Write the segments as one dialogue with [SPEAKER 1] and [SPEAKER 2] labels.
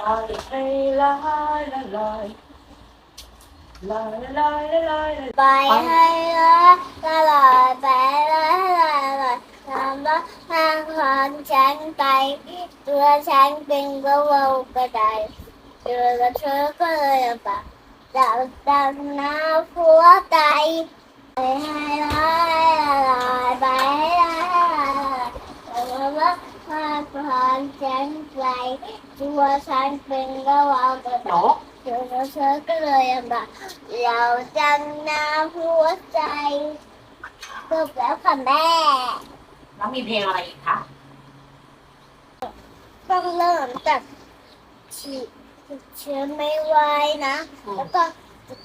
[SPEAKER 1] ปล่อยให้ลอยละลอยลอยละลอยละลอยละ
[SPEAKER 2] ไปให้ละละลอยไทางของฉันไปตัวฉันเป็นกระวงกระไดนกเธอแล้วเธอก็เลยแบบเราจังน้ำหัวใจจบแล้วค่ะแม่
[SPEAKER 1] แล้วมีเพลงอะไรอีกคะ
[SPEAKER 2] ต้องเริ่มจากฉีดเชื้อไม่ไหวนะ
[SPEAKER 1] อืม
[SPEAKER 2] แล้วก็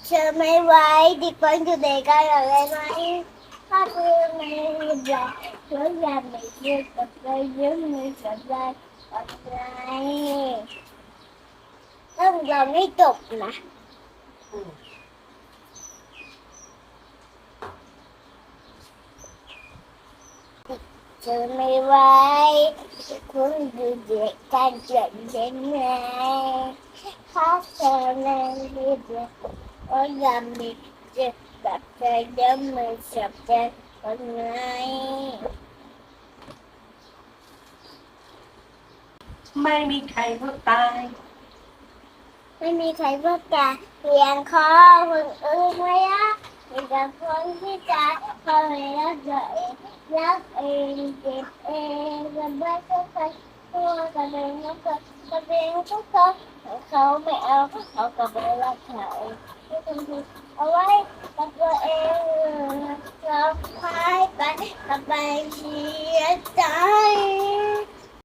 [SPEAKER 2] เชื้อไม่ไหวดีกว่าอยู่ในกันอะไรไหมถ้าเธอไม่ไหวเธ ออยาไม่เชื่อกับเธอยืมมือฉันได้อะไรต้องเราไม่จบนะ
[SPEAKER 1] อืม
[SPEAKER 2] เธอไม่ไหวคุณดูเด็กกันเกิดยังไงถ้าเธอไม่ดีเด็กก็ยังมีเจ็บแบบเธอเดิมมือจับเจ็บคนไง
[SPEAKER 1] ไม่มีใครรู้ตาย
[SPEAKER 2] ไม่มีใครพูดจาเพียงขอคนอื่นไว้อะมีแต่คนที่จะคอยรักตัวเองรักเองเจ็บเองจะไม่ต้องใครตัวกันเองแล้วก็กันเองทุกคนเขาไม่เอาเขาก็ไม่รักเขาไม่ต้องคิดเอาไว้กับตัวเองเราหายไปกับไปเสียใจ